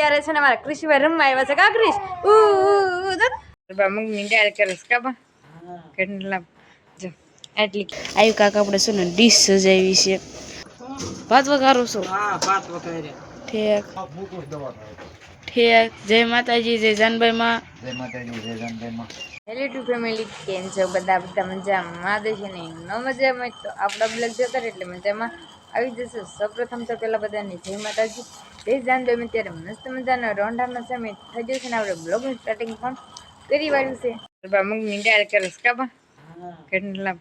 અત્યારે છે ને મારા કૃષિભાઈ રમવા આવ્યા છે કા ક્રિશ ઉ ઉ, ઉ, જો. બા છે કેટલા જો એટલી આવ્યું કાકા આપણે શું ને ડીશ સજાવી છે ભાત વઘારો છો હા ભાત વઘારે ઠેક ઠેક જય માતાજી જય જાનભાઈ માં હેલો ટુ ફેમિલી કેમ છો બધા બધા મજામાં દે છે ને ન મજામાં તો આપણા બ્લોગ કરે એટલે મજામાં આવી જશે સૌપ્રથમ તો પેલા બધાની જય માતાજી જય જાનભાઈ મેં ત્યારે મસ્ત મજાનો રોંઢાનો સમય થઈ જશે ને આપણે બ્લોગનું સ્ટાર્ટિંગ પણ કરી વાળ્યું છે. મગની દાળ કરે છે કાબા કેટલા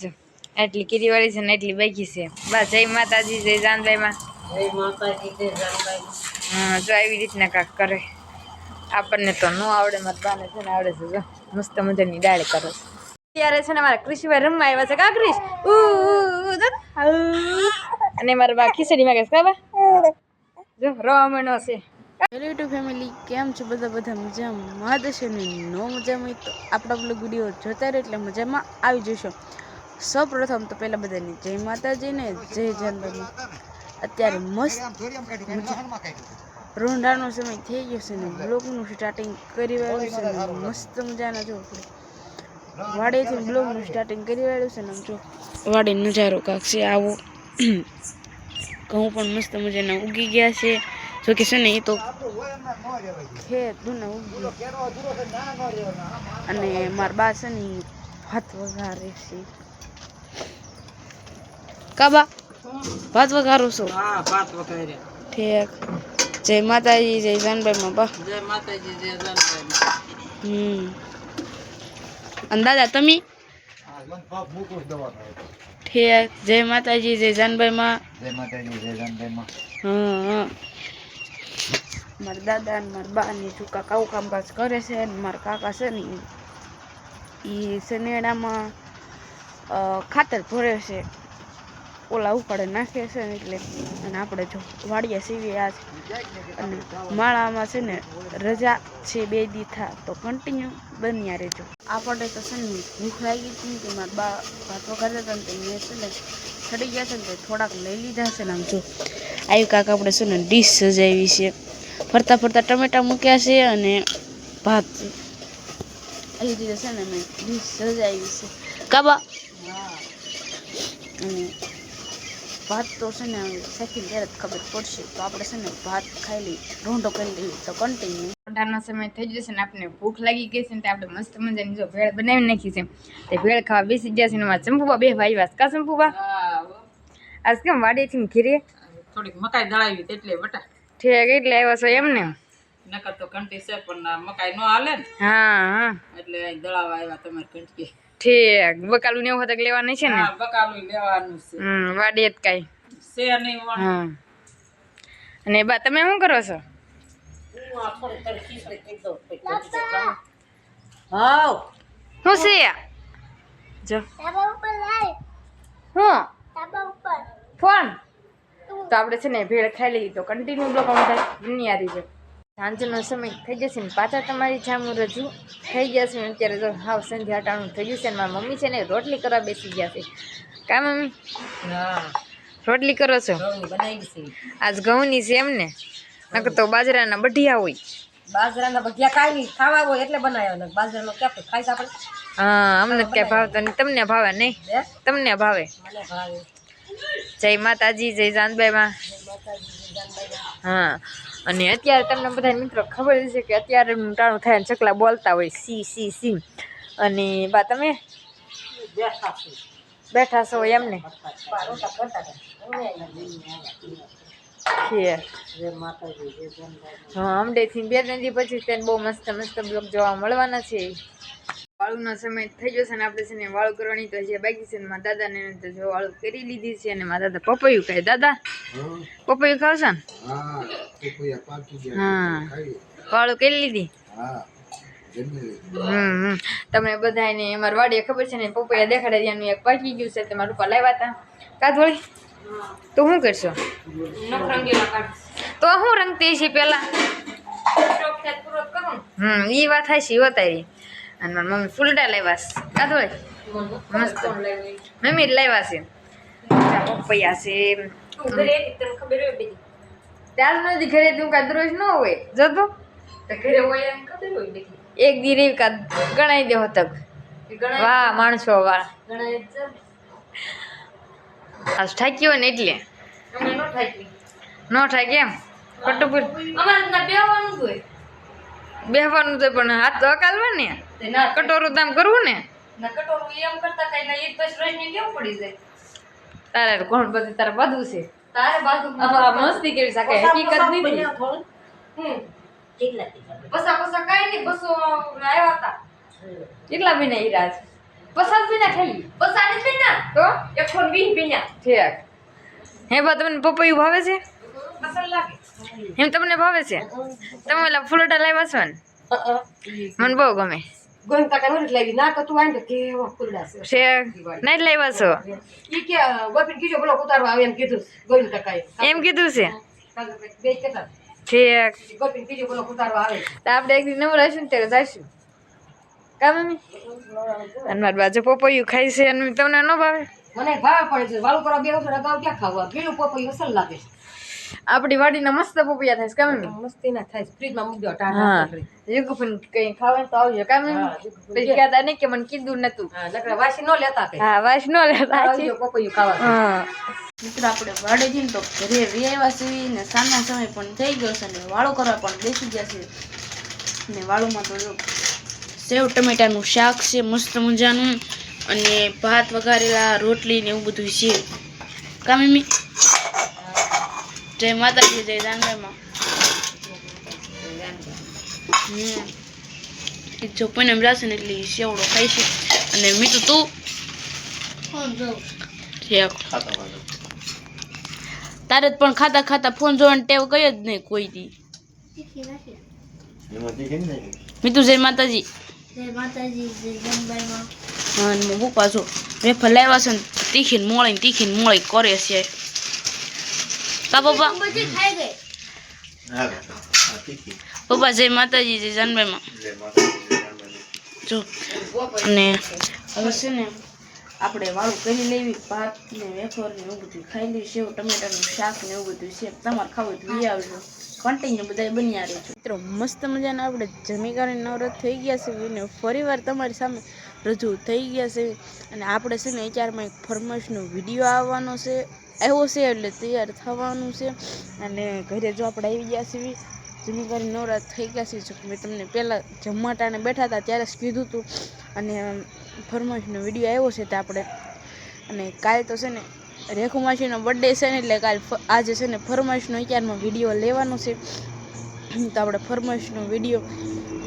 જો એટલી કીરી વાળી છે ને એટલી બાકી છે. બા જય માતાજી જય જાનભાઈ માં જય માતાજી જય જાનભાઈ હા જો આવી રીતના કાંક કરે. આપણને તો ન આવડે મારા બાને છે ને આવડે છે જો. મસ્ત મજાની દાળ કરો. છે અત્યારે છે ને મારા કૃષિભાઈ રમવા આવ્યા છે કા ક્રિશ. અને મારા બા ખીચડી માંગે છે કા બા? હેલો યુટ્યુબ ફેમિલી કેમ છો બધા? બધા મજામાં? માં ને મજામાં તો આપણા બ્લોગ વીડિયો જોતા રહે એટલે મજામાં આવી જશો. સૌ પ્રથમ તો પહેલાં બધાને જય માતાજી ને જય જાનભાઈ અત્યારે મસ્ત રોંઢાનો સમય થઈ ગયો છે ને બ્લોગનું સ્ટાર્ટિંગ કરી વાળ્યું છે ને મસ્ત મજાના જો. વાડેથી બ્લોગનું સ્ટાર્ટિંગ કરી વાળ્યું છે ને જો. વાડે નજારો કાંક છે આવો. ઘઉં પણ મસ્ત મજાના ઉગી ગયા છે. જો કે છે ને એ તો ખેત ઉગી અને મારા બા છે ને ભાત વઘારે છે. કાબા ભાત વઘારો છો? હા ભાત વગેરે ઠેક. જય માતાજી જય જાનભાઈ માં બા. જય માતાજી જય જાનભાઈ હમ. અને દાદા તમે? ઠેક જય માતાજી જય જાનભાઈ માં હા હા. મારા દાદા ને મારા બા ને ચૂકા કાવું કામકાજ કરે છે અને મારા કાકા છે ને એ સનેડામાં ખાતર ભરે છે. ઓલા ઉપાડે નાખે છે ને એટલે અને આપણે જો વાડિયા સીવીએ છે અને માળામાં છે ને રજા છે બે દી થા તો કન્ટિન્યુ બન્યા રહેજો. આપણે તો છે ને ભૂખ લાગી હતી કે મારા બા ભાત વગાડતા હતા ને મેં છે ને ચડી ગયા છે ને થોડાક લઈ લીધા છે ને આમ જો. આવ્યું કાંક આપણે છે ને ડીશ સજાવી છે. ફરતા ફરતા ટમેટા મૂક્યા છે અને ભાત. આવી રીતે છે ને મેં ડીશ સજાવી છે. કાબા. અને ભાત તો છે ને સેકન્ડ ત્યારે જ ખબર પડશે. તો આપણે છે ને ભાત ખાઈ લઈ રોંઢો કરી લઈએ. તો કન્ટિન્યુ ઠંડાનો સમય થઈ જશે ને આપણે ભૂખ લાગી ગઈ છે ને તો આપણે મસ્ત મજાની જો ભેળ બનાવી નાખી છે. તે ભેળ ખાવા બેસી ગયા છે ને મારા ચંપુબા બે ભાઈ વાસ કા ચંપુબા આજ કેમ વાડીથી ઘીરે? થોડીક મકાઈ દળાવી એટલે બટા. ઠેક એટલે આવ્યા છો એમને. નકર તો ઘંટી છે પણ આ મકાઈ નો હાલે ને. હા હા. એટલે દળાવા આવ્યા તમારે ઘંટી ઠીક. બકાલું ને એવું હતું લેવાનું છે ને? હા બકાલું લેવાનું છે. હમ વાડીએ જ કાંઈ. છે નહીં વણ. હા. અને બા તમે શું કરો છો? શું છે? જો. હું? ફોન? તો. આપણે છે ને ભેળ ખાઈ લીધી તો કન્ટિન્યુ બ્લોક થાય. દુનિયારી છે સાંજનો સમય થઈ જશે ને પાછા તમારી જામું રજૂ થઈ ગયા છે ને અત્યારે તો હાવ સંધ્યા અટાણું થઈ ગયું છે ને મારી મમ્મી છે ને રોટલી કરવા બેસી ગયા છે. કા મમ્મી? રોટલી કરો છો? બનાવી આજ ઘઉંની છે એમ ને? નકર તો બાજરાના બઢિયા હોય. બાજરાના ભજીયા કાંઈ નહીં. ખાવા હોય એટલે બનાવ્યો ને બાજરાનો ક્યાં ખાઈ આપણે? હા અમને તો ભાવતો નહીં તમને ભાવે નહીં? તમને ભાવે? જય માતાજી જય જાનબાઈમાં હા. અને અત્યારે તમને બધા મિત્રો ખબર છે કે અત્યારે ટાણું થાય ચકલા બોલતા હોય, સી સી સી. અને બા, તમે? બેઠા છે એમને પારોટા કરતા હતા છે. જય માતાજી જય જનભાઈ હા અમડેથી બે ત્રણ પછી તેને બહુ મસ્ત મસ્ત બ્લોગ જોવા મળવાના છે. વાળુનો સમય થઈ જશે ને આપણે છે ને વાળું કરવાની તો જે બાકી છે ને મારા દાદાને તો જો વાળું કરી લીધી છે અને મારા દાદા પપૈયું ખાય. દાદા પપૈયું ખાવશો ને? હા વાળું કરી લીધી? હમ હમ. તમને બધાને અમારી વાડીએ ખબર છે ને પપૈયા દેખાડે ત્યાંનું એક પાકી ગયું છે તમારા ઉપર લાવ્યા હતા. કાધોળી તો શું કરશો? તો શું રંગતી છે પેલા હમ ઈ વાત થાય છે વતારી અને મારા મમ્મી ફૂલડા લાવ્યા છે. તો મસ્ત. મમ્મી લાવ્યા છે. પપૈયા છે. ત્યાર નથી ઘરે તું કાંઈ દરરોજ ન હોય. જતો તો. ઘરે હોય એક દી રેવી કાં ગણાઈ દેવો તક વાહ માણસો વાહ આસ ઠાકી હોય ને એટલે. નો થાકી એમ? થાય કટુપુર અમારે ના બેહવાનું જ હોય. બેહવાનું તો પણ હાથ તો અકાલવા ને. કટોરું દામ કરવું ને. કટોરું એમ કરતા કઈ ના એક પછી રોજની કેવું પડી જાય? તારે કોણ બધી તારે બધું છે. તારે મસ્તી કેવી શકે હકીકત નથી. હમ. પસા પસા કાંઈ નહીં બસો આવ્યા હતા. કેટલા મહિના હીરા છે પસાદ મહિના ખાલી? પસા નથી પીના તો? એકસો વીસ પીના ઠીક. હે બા તમને પપૈયું ભાવે છે? એમ તમને ભાવે છે? તમે ઓલા ફૂલોટા લાવ્યા છો ને? મને બહુ ગમે. એમ કીધું ગોવિંદ એમ કીધું છે? આપણે એક દી નવરા ને ત્યારે જઈશું. કા મમ્મી? અને મારી બાજુ પપૈયું ખાઈ છે અને તમને ન ભાવે? મને ભાવે પડે છે. વાળું કરવા બે અગાઉ ક્યાં ખાવા? પીળું પોપૈયું અસલ લાગે છે. આપણી વાડીના મસ્ત પોપિયા થાય કેમ મસ્તી ના થાય ફ્રીજમાં મૂકી દો ટાટા યુગફન કઈ ખાવાનું તો આવજો કા મમ્મી હા, યુગફન પછી કહેતા નહીં કે મને કીધું નતું. વાસી નો લેતા હા વાસ નો લેતા આવજો પપૈયું ખાવા. હા. મિત્રો આપણે વાડે જઈને તો ઘરે વ્યાવા સીવી ને સાંજના સમય પણ થઈ ગયો છે ને વાળો કરવા પણ બેસી ગયા છે. ને વાળુમાં તો સેવ ટમેટાનું શાક છે મસ્ત મજાનું. અને ભાત વઘારેલા રોટલી ને એવું બધું છે. કા મમ્મી? જય માતાજી જય હમ. એ જો પણ જશે ને એટલે સેવડો ખાઈ છે. અને મીઠું તું? તારે જ પણ ખાતા ખાતા ફોન જોવાની ટેવ કઈ જ નહીં કોઈ દી. મીતુ જય માતાજી. હા અને હું પાછું વેફર લાવ્યા છે ને તીખીને મોળી તીખીને મોળી કરે છે. કા પપ્પા. પપ્પા જય માતાજી જય જાનભાઈમાં જો અને હવે છે ને આપણે વાળું કરી લેવી ભાત ને વેફર ને એવું બધું ખાઈ લઈએ સેવ ટમેટાનું શાક ને એવું બધું છે. તમારે ખાવું તો લઈ આવજો. કન્ટિન્યુ બધા બન્યા રહેજો. મિત્રો મસ્ત મજાના આપણે જમી કરીને નવરત થઈ ગયા છે. અને ફરીવાર તમારી સામે રજૂ થઈ ગયા છે. અને આપણે છે ને અત્યારમાં એક ફરમાઈશનો વીડિયો આવવાનો છે. આવ્યો છે એટલે તૈયાર થવાનું છે. અને ઘરે જો આપણે આવી ગયા છીએ જમી કરી નવરાત થઈ ગયા છે મેં તમને પહેલાં જમવાટાને બેઠા હતા ત્યારે જ કીધું હતું અને ફરમાઈશનો વીડિયો આવ્યો છે તે આપણે. અને કાલે તો છે ને રેખુ માસીનો બર્થડે છે ને એટલે કાલ આજે છે ને ફરમાઈશનો અત્યારમાં વીડિયો લેવાનો છે. તો આપણે ફરમાઈશનો વીડિયો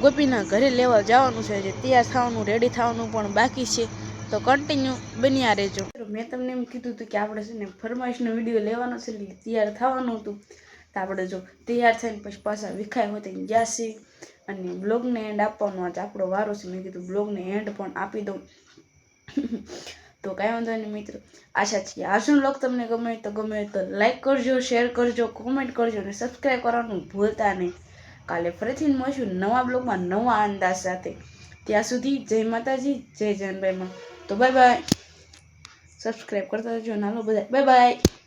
ગોપીના ઘરે લેવા જવાનું છે જે તૈયાર થવાનું રેડી થવાનું પણ બાકી છે. તો કન્ટિન્યુ બન્યા રહેજો. મેં તમને એમ કીધું હતું કે આપણે છે ને ફરમાઈશનો વીડિયો લેવાનો છે એટલે તૈયાર થવાનું હતું. તો આપણે જો તૈયાર થઈને પછી પાછા વિખાય હોતે ગયા છીએ અને બ્લોગને એન્ડ આપવાનો આજે આપણો વારો છે. મેં કીધું બ્લોગને એન્ડ પણ આપી દઉં. તો કાંઈ વાંધો નહીં મિત્રો. આશા છીએ આજનો બ્લોગ તમને ગમે તો ગમે તો લાઈક કરજો શેર કરજો કોમેન્ટ કરજો અને સબસ્ક્રાઈબ કરવાનું ભૂલતા નહીં. કાલે ફરીથી મળશું નવા બ્લોગમાં નવા અંદાજ સાથે. ત્યાં સુધી જય માતાજી, જય જનભાઈમાં તો બાય બાય. સબસ્ક્રાઈબ કરતા રહેજો નાનો બધા. Bye bye.